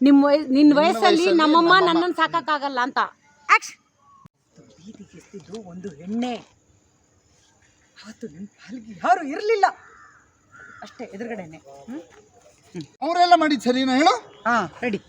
S3: ನಿಮ್ಮ ವಯ ನಿನ್ನ ವಯಸ್ಸಲ್ಲಿ ನಮ್ಮಮ್ಮ. ನನ್ನನ್ನು ಸಾಕಾಗಲ್ಲ ಅಂತ. ಆಕ್ಷನ್ ಬೀದಿಗೆ ಎಸ್ತಿದ್ದು ಒಂದು ಎಣ್ಣೆ ಅವತ್ತು ನನ್ನ ಪಾಲ್ಗೆ ಯಾರು ಇರಲಿಲ್ಲ. ಅಷ್ಟೇ ಎದುರುಗಡೆನೆ.
S1: ಅವರೆಲ್ಲ ಮಾಡಿದ್ ಸರಿನಾ ಹೇಳು.
S3: ಹಾಂ ರೆಡಿ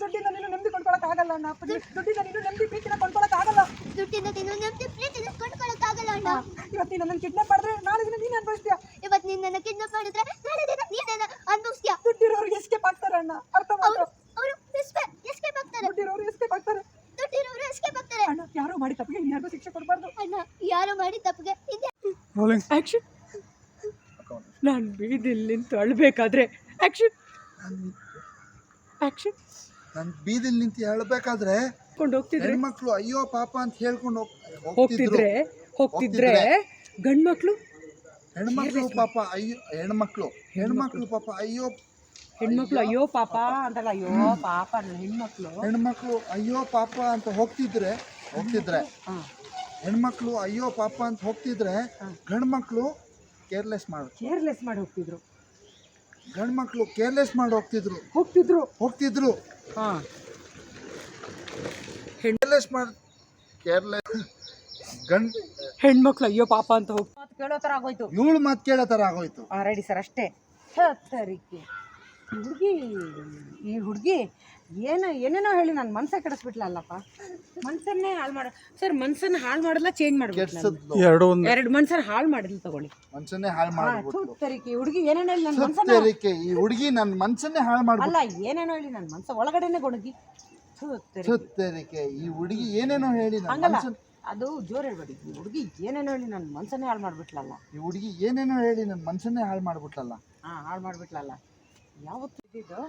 S3: ದುಡ್ಡಿನ ನೀನು ನೆಮ್ಮದಿ ಕೊಂಡ್ಕೊಳಕ್ಕಾಗಲ್ಲ ಅಣ್ಣ. ದುಡ್ಡಿನ ನೀನು ನೆಮ್ಮದಿ ಪ್ರೀತಿನ ಕೊಂಡ್ಕೊಳಕ್ಕಾಗಲ್ಲ
S2: ದುಡ್ಡಿಂದ ತಿನ್ನು ನೆಮ್ಮದಿ ಪ್ರೀತಿನ ಕೊಂಡ್ಕೊಳಕ್ಕಾಗಲ್ಲ ಅಣ್ಣ.
S3: ಇವತ್ತು ನೀನು ನನ್ನ ಕಿಡ್ನಾಪ್ ಮಾಡಿದ್ರೆ ನಾಳೆ ದಿನ ನೀನು ಅನ್ಭವಿಸ್ತೀಯ?
S2: ಇವತ್ತು ನೀನು ನನ್ನ ಕಿಡ್ನಾಪ್ ಮಾಡಿದ್ರೆ ನಾಳೆ ದಿನ ನೀನೇನ ಅನ್ಭವಿಸ್ತೀಯ.
S3: ದುಡ್ಡಿರೋರು ಎಸ್ಕೇಪ್ ಆಗ್ತಾರೆ ಅಣ್ಣ. ಅರ್ಥ
S2: ಅವರು ಅವರು ಎಸ್ಕೇಪ್ ಆಗ್ತಾರೆ.
S3: ದುಡ್ಡಿರೋರು ಎಸ್ಕೇಪ್ ಆಗ್ತಾರೆ.
S2: ದುಡ್ಡಿರೋರು ಆಗ್ತಾರೆ
S3: ಅಣ್ಣ ಯಾರೋ ಮಾಡಿ ತಪ್ಪಿಗೆ ಇನ್ಯಾರಿಗೂ ಶಿಕ್ಷೆ ಕೊಡಬಾರ್ದು.
S2: ಅಣ್ಣ ಯಾರು ಮಾಡಿ ತಪ್ಪಿಗೆ ಇದೆ.
S3: ಆಕ್ಷನ್ ನಾನು ಬೀದಿಲ್ ನಿಂತು ಅಳ್ಬೇಕಾದ್ರೆ ಆಕ್ಷನ್ ಆಕ್ಷನ್
S1: ನಾನು ಬೀದಿಲ್ ನಿಂತು ಹೇಳ್ಬೇಕಾದ್ರೆ
S3: ಕೊಂಡು ಹೋಗ್ತಿದ್ರೆ.
S1: ಹೆಣ್ಮಕ್ಳು ಅಯ್ಯೋ ಪಾಪ ಅಂತ ಹೇಳ್ಕೊಂಡು ಹೋಗ್-
S3: ಹೋಗ್ತಿದ್ರೆ. ಹೋಗ್ತಿದ್ರೆ ಗಂಡ್ಮಕ್ಳು.
S1: ಹೆಣ್ಮಕ್ಳು ಪಾಪ ಅಯ್ಯೋ ಹೆಣ್ಮಕ್ಳು. ಹೆಣ್ಮಕ್ಳು ಪಾಪ ಅಯ್ಯೋ
S3: ಹೆಣ್ಮಕ್ಳು ಅಯ್ಯೋ ಪಾಪ ಅಂತಲ್ಲ ಅಯ್ಯೋ ಪಾಪ ಅಲ್ಲ ಹೆಣ್ಮಕ್ಳು.
S1: ಹೆಣ್ಮಕ್ಳು ಅಯ್ಯೋ ಪಾಪ ಅಂತ ಹೋಗ್ತಿದ್ರೆ ಹೋಗ್ತಿದ್ರೆ
S3: ಹಾಂ.
S1: ಹೆಣ್ಮಕ್ಳು ಅಯ್ಯೋ ಪಾಪ ಅಂತ ಹೋಗ್ತಿದ್ರೆ ಗಂಡ್ಮಕ್ಳು ಕೇರ್ಲೆಸ್ ಮಾಡು.
S3: ಕೇರ್ಲೆಸ್ ಮಾಡಿ ಹೋಗ್ತಿದ್ರು.
S1: ಗಂಡ್ಮಕ್ಳು ಕೇರ್ಲೆಸ್ ಮಾಡಿ ಹೋಗ್ತಿದ್ರು.
S3: ಹೋಗ್ತಿದ್ರು.
S1: ಹೋಗ್ತಿದ್ರು.
S3: ಹಾಂ.
S1: ಕೇರ್ಲೆಸ್ ಮಾಡಿ ಕೇರ್ಲೆಸ್ ಗಂಡ್
S3: ಹೆಣ್ಮಕ್ಳು ಅಯ್ಯೋ ಪಾಪ ಅಂತ ಹೋಗಿ ಮಾತು ಕೇಳೋ ಥರ ಆಗೋಯ್ತು.
S1: ಇವಳು ಮಾತು ಕೇಳೋ ಥರ ಆಗೋಯ್ತು.
S3: ಹಾಂ ರೆಡಿ ಸರ್ ಅಷ್ಟೇ. ಸರಿಗೆ ಹುಡುಗಿ ಈ ಹುಡುಗಿ ಏನೋ ಏನೇನೋ ಹೇಳಿ ನನ್ನ ಮನ್ಸೇ ಕೆಡಿಸ್ಬಿಟ್ಲಲ್ಲಪ್ಪ. ಮನ್ಸನ್ನೇ ಹಾಳು ಮಾಡ ಸರ್ ಮನ್ಸನ್ನ ಹಾಳು ಮಾಡಲ್ಲ ಚೇಂಜ್ ಮಾಡ್ಬಿಟ್ಟು
S1: ಕೆಡ್ಸದ್ಲು.
S3: ಎರಡು ಮನ್ಸನ್ನ ಹಾಳು ಮಾಡಿದ್ಲು ತಗೊಳ್ಳಿ.
S1: ಮನ್ಸನ್ನೇ ಹಾಳು
S3: ಮಾಡಿ ಹುಡುಗಿ ಏನೇನೋ ಹೇಳಿ ನನ್ನ ಮನ್ಸನ್ನ
S1: ಈ ಹುಡುಗಿ ನನ್ನ ಮನ್ಸನ್ನೇ ಹಾಳು ಮಾಡಿ
S3: ಅಲ್ಲ ಏನೇನೋ ಹೇಳಿ ನನ್ನ ಮನ್ಸ ಒಳಗಡೆನೆ ಗೊಣಗಿ.
S1: ಸುತ್ತರಿಕೆ. ಈ ಹುಡುಗಿ ಏನೇನೋ ಹೇಳಿ
S3: ಹಂಗಲ್ಲ ಅದು ಜೋರು ಹೇಳ್ಬೇಡಿ. ಈ ಹುಡುಗಿ ಏನೇನೋ ಹೇಳಿ ನನ್ನ ಮನ್ಸನ್ನೇ ಹಾಳು ಮಾಡ್ಬಿಟ್ಲಲ್ಲ.
S1: ಈ ಹುಡುಗಿ ಏನೇನೋ ಹೇಳಿ ನನ್ನ ಮನ್ಸನ್ನೇ ಹಾಳು ಮಾಡ್ಬಿಟ್ಲಲ್ಲ.
S3: ಹಾಂ ಹಾಳು ಮಾಡ್ಬಿಟ್ಲಲ್ಲ. ಯಾವತ್ತು ಇದ್ದಿದ್ದು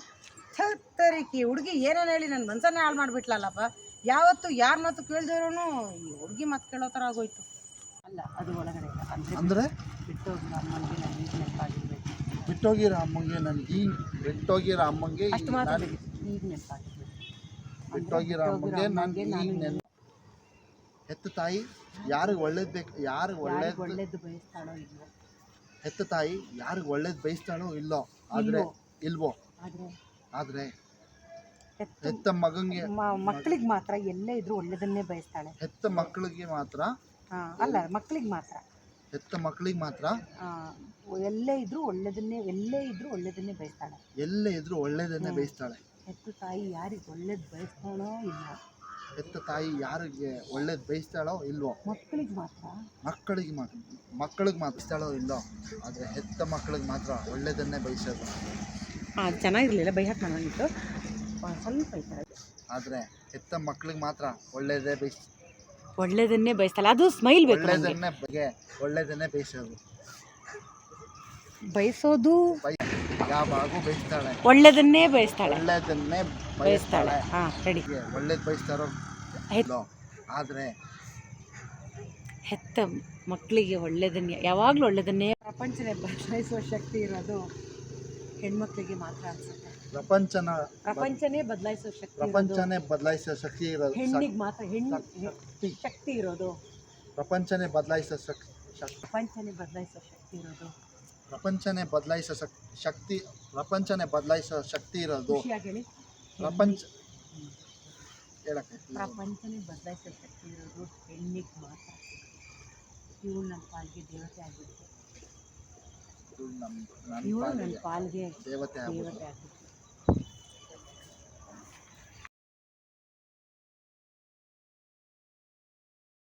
S3: ತರಿಕಿ ಹುಡುಗಿ ಏನೇನು ಹೇಳಿ ನನ್ನ ಮನ್ಸನ್ನೇ ಹಾಳು ಮಾಡಿಬಿಟ್ಲಲ್ಲಪ್ಪ. ಯಾವತ್ತು ಯಾರ ಮಾತು ಕೇಳ್ದಿರೋನು ಈ ಹುಡುಗಿ ಮಾತು ಕೇಳೋ ಥರ ಆಗೋಯ್ತು. ಅಲ್ಲ ಅದು ಒಳಗಡೆ ಇಲ್ಲ. ಅಂದ್ರೆ
S1: ಅಮ್ಮಂಗೆ
S3: ನನಗೆ ಅಮ್ಮನಿಗೆ ನಾನು ಈಗ ನೆನಪಾಗಿರ್ಬೇಕು
S1: ಬಿಟ್ಟೋಗಿರೋ ಅಮ್ಮಂಗೆ ನನಗೆ ಈಗ ಬಿಟ್ಟೋಗಿರೋ ಅಮ್ಮಂಗೆ ಈಗ
S3: ಅಷ್ಟು ಮಾತ್ರ ಈಗ ನೆನಪಾಗಿರ್ಬೇಕು
S1: ಬಿಟ್ಟೋಗಿರೋ ಅಮ್ಮಂಗೆ ನನಗೆ ಈಗ ನೆನ್ ಹೆತ್ತ ತಾಯಿ ಯಾರಿಗೆ ಒಳ್ಳೇದು ಬೇಕು ಯಾರಿಗೆ ಒಳ್ಳೇದು
S3: ಒಳ್ಳೇದು ಬಯಸ್ತಾಳೋ ಇಲ್ವೋ?
S1: ಹೆತ್ತ ತಾಯಿ ಯಾರಿಗೆ ಒಳ್ಳೇದು ಬಯಸ್ತಾಳೋ ಇಲ್ಲೋ? ಆದರೆ ಇಲ್ವೋ
S3: ಆದರೆ
S1: ಆದ್ರೆ
S3: ಹೆತ್ತ
S1: ಹೆತ್ತ ಮಗಂಗೆ
S3: ಮಕ್ಕಳಿಗೆ ಮಾತ್ರ ಎಲ್ಲೇ ಇದ್ರೂ ಒಳ್ಳೇದನ್ನೇ ಬಯಸ್ತಾಳೆ.
S1: ಹೆತ್ತ ಮಕ್ಕಳಿಗೆ ಮಾತ್ರ
S3: ಹಾ, ಅಲ್ಲ ಮಕ್ಕಳಿಗೆ ಮಾತ್ರ.
S1: ಹೆತ್ತ ಮಕ್ಕಳಿಗೆ ಮಾತ್ರ
S3: ಆ, ಎಲ್ಲೇ ಇದ್ರೂ ಒಳ್ಳೇದನ್ನೇ ಎಲ್ಲೇ ಇದ್ರೂ ಒಳ್ಳೇದನ್ನೇ ಬಯಸ್ತಾಳೆ.
S1: ಎಲ್ಲೇ ಇದ್ರೂ ಒಳ್ಳೇದನ್ನೇ ಬಯಸ್ತಾಳೆ.
S3: ಹೆತ್ತ ತಾಯಿ ಯಾರಿಗೆ ಒಳ್ಳೇದು ಬಯಸ್ತಾಳೋ ಇಲ್ಲ.
S1: ಹೆತ್ತ ತಾಯಿ ಯಾರಿಗೆ ಒಳ್ಳೇದು ಬಯಸ್ತಾಳೋ ಇಲ್ವೋ?
S3: ಮಕ್ಕಳಿಗೆ ಮಾತ್ರ.
S1: ಮಕ್ಕಳಿಗೆ ಮಾತ್ರ. ಮಕ್ಕಳಿಗೆ ಮಾತ್ರ. ಇಲ್ಲೋ ಆದರೆ ಹೆತ್ತ ಮಕ್ಕಳಿಗೆ ಮಾತ್ರ ಒಳ್ಳೇದನ್ನೇ ಬಯಸೋದು.
S3: ಚೆನ್ನಾಗಿರಲಿಲ್ಲ ಬೈ ಹಾಕಿ ನನಗಿತ್ತು ಸ್ವಲ್ಪ ಐತೆ
S1: ಆದರೆ ಹೆತ್ತ ಮಕ್ಳಿಗೆ ಮಾತ್ರ ಒಳ್ಳೇದೇ ಬಯಸ್
S3: ಒಳ್ಳೇದನ್ನೇ ಬಯಸ್ತಲ್ಲ ಅದು ಸ್ಮೈಲ್ ಬೇಕು ನನಗೆ
S1: ಒಳ್ಳೇದನ್ನೇ ಬಗ್ಗೆ ಒಳ್ಳೇದನ್ನೇ ಬಯಸೋದು.
S3: ಬಯಸೋದು
S1: ಬಯ ಯಾವಾಗೂ ಬಯಸ್ತಾಳೆ.
S3: ಒಳ್ಳೇದನ್ನೇ ಬಯಸ್ತಾಳೆ.
S1: ಒಳ್ಳೇದನ್ನೇ
S3: ಬಯಸ್ತಾಳೆ.
S1: ಬಯಸ್ತಾಳೆ
S3: ಹಾಂ ರೆಡಿ
S1: ಒಳ್ಳೇದು ಬಯಸ್ತಾರೋ
S3: ಹೆತ್-
S1: ಇಲ್ಲೋ. ಆದರೆ
S3: ಹೆತ್ತ ಮಕ್ಕಳಿಗೆ ಒಳ್ಳೇದನ್ನೇ ಯಾವಾಗಲೂ ಒಳ್ಳೇದನ್ನೇ ಪ್ರಪಂಚನೇ ಬದಲಾಯಿಸುವ ಶಕ್ತಿ ಇರೋದು ಹೆಣ್ಮಕ್ಳಿಗೆ ಮಾತ್ರ ಅನ್ಸುತ್ತೆ.
S1: ಪ್ರಪಂಚನ
S3: ಪ್ರಪಂಚನೇ ಬದಲಾಯಿಸುವ ಶಕ್ತಿ ಇರೋದು.
S1: ಪ್ರಪಂಚನೇ ಬದಲಾಯಿಸೋ ಶಕ್ತಿ ಇರೋದು.
S3: ಹೆಣ್ಣಿಗೆ ಮಾತ್ರ ಹೆಣ್ಣು
S1: ಶಕ್ತಿ.
S3: ಶಕ್ತಿ ಇರೋದು.
S1: ಪ್ರಪಂಚನೇ ಬದಲಾಯಿಸೋ ಶಕ್ ಶಕ್-
S3: ಪ್ರಪಂಚನೇ ಬದಲಾಯಿಸುವ ಶಕ್ತಿ ಇರೋದು.
S1: ಪ್ರಪಂಚನೇ ಬದಲಾಯಿಸೋ ಶಕ್- ಶಕ್ತಿ ಪ್ರಪಂಚನೇ ಬದಲಾಯಿಸೋ ಶಕ್ತಿ ಇರೋದು.
S3: ಖುಷಿಯಾಗಿ ಹೇಳಿ.
S1: ಪ್ರಪಂಚ ಹೇಳಕ್ಕೆ
S3: ಪ್ರಪಂಚನೇ ಬದಲಾಯಿಸೋ ಶಕ್ತಿ ಇರೋದು ಹೆಣ್ಣಿಗೆ ಮಾತ್ರ. ಇವಳು ನನ್ನ ಪಾಲಿಗೆ ದೇವತೆ ಆಗಿತ್ತು
S1: ಇದು ನಮ್ ನನ್ನ
S3: ಇವಳು
S1: ಪಾಲಿಗೆ
S3: ನನ್ನ ಪಾಲಿಗೆ.
S1: ದೇವತೆ ಆಗ್ಬೋದು
S3: ದೇವತೆ ಆಗಿತ್ತು